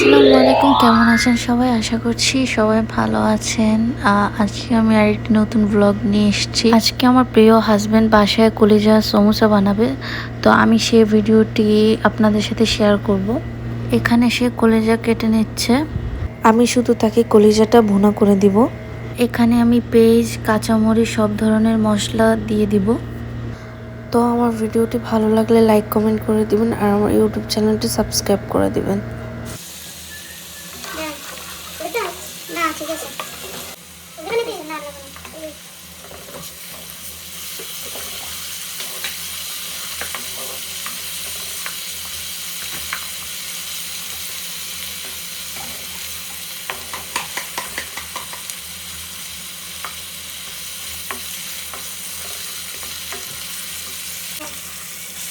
আসসালামু আলাইকুম কেমন আছেন সবাই? আশা করছি সবাই ভালো আছেন। আজকে আমি আরেকটি নতুন ব্লগ নিয়ে এসেছি। আজকে আমার প্রিয় হাজবেন্ড বাসায় কলিজা সমোসা বানাবে। তো আমি সেই ভিডিওটি আপনাদের সাথে শেয়ার করব। এখানে সে কলিজা কেটে নিচ্ছে। আমি শুধু তাকে কলিজাটা ভুনা করে দিব। এখানে আমি পেঁয়াজ কাঁচামরিচ সব ধরনের মশলা দিয়ে দিব। তো আমার ভিডিওটি ভালো লাগলে লাইক কমেন্ট করে দিবেন আর আমার ইউটিউব চ্যানেলটি সাবস্ক্রাইব করে দিবেন। ঠিক আছে। ওগুলো নিবি? না, না, না, ওই-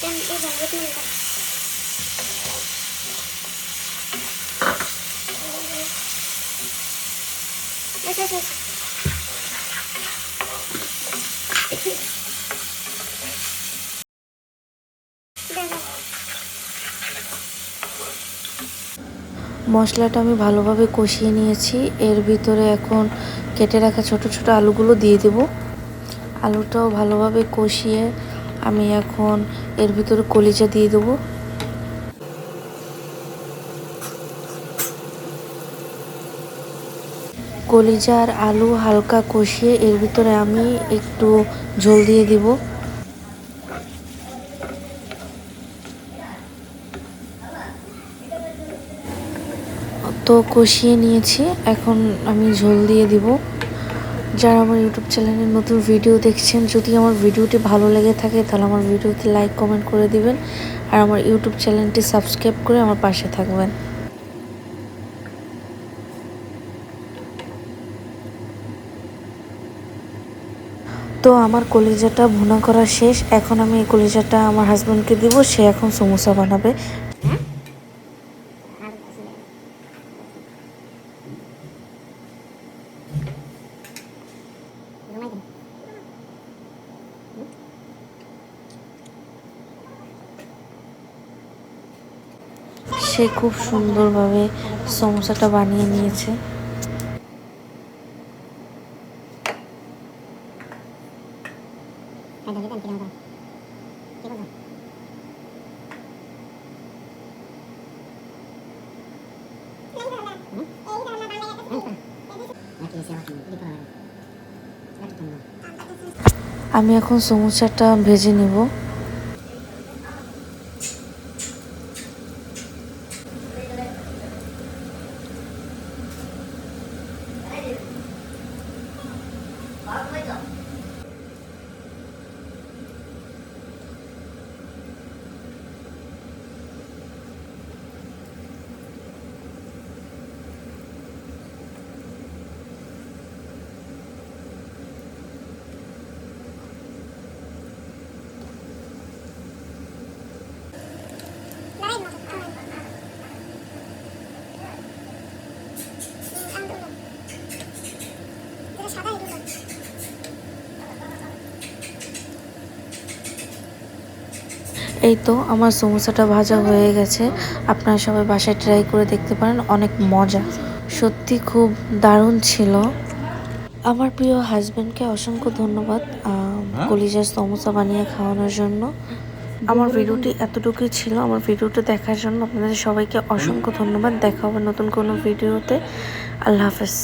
Then এই যে, wait মশলাটা আমি ভালোভাবে কষিয়ে নিয়েছি। এর ভিতরে এখন কেটে রাখা ছোট ছোট আলুগুলো দিয়ে দেব। আলুটাও ভালোভাবে কষিয়ে আমি এখন এর ভিতরে কলিজা দিয়ে দেবো। কলিজা আর আলু হালকা কষিয়ে এর ভিতরে আমি একটু ঝোল দিয়ে দিব। তো কষিয়ে নিয়েছি, এখন আমি ঝোল দিয়ে দিব। যারা আমার ইউটিউব চ্যানেলে নতুন ভিডিও দেখছেন, যদি আমার ভিডিওটি ভালো লেগে থাকে, তাহলে আমার ভিডিওতে লাইক, কমেন্ট করে দিবেন। আর আমার ইউটিউব চ্যানেলটি সাবস্ক্রাইব করে আমার পাশে থাকবেন। তো আমার কলিজাটা ভুনা করা শেষ। এখন আমি এই কলিজাটা আমার হাজব্যান্ডকে দিব, সে এখন সমোসা বানাবে। সে খুব সুন্দরভাবে সমোসাটা বানিয়ে নিয়েছে। হ্যাঁ, ঢেলে দেন, কিনে দাও। কি বলবো? হুম? নাকি এসে আবার কিনে দিতে হবে। নাকি কিনবো? আমি এখন সমোসাটা ভেজে নিব এই তো আমার সমোসাটা ভাজা হয়ে গেছে। আপনারা সবাই বাসায় ট্রাই করে দেখতে পারেন অনেক মজা। সত্যি খুব দারুণ ছিল। আমার প্রিয় হাজব্যান্ডকে অসংখ্য ধন্যবাদ আহ, কলিজার সমোসা বানিয়ে খাওয়ানোর জন্য। আমার ভিডিওটি এতটুকুই ছিল আমার ভিডিওটা দেখার জন্য আপনাদের সবাইকে অসংখ্য ধন্যবাদ। দেখা হবে নতুন কোনো ভিডিওতে আল্লাহ হাফেজ।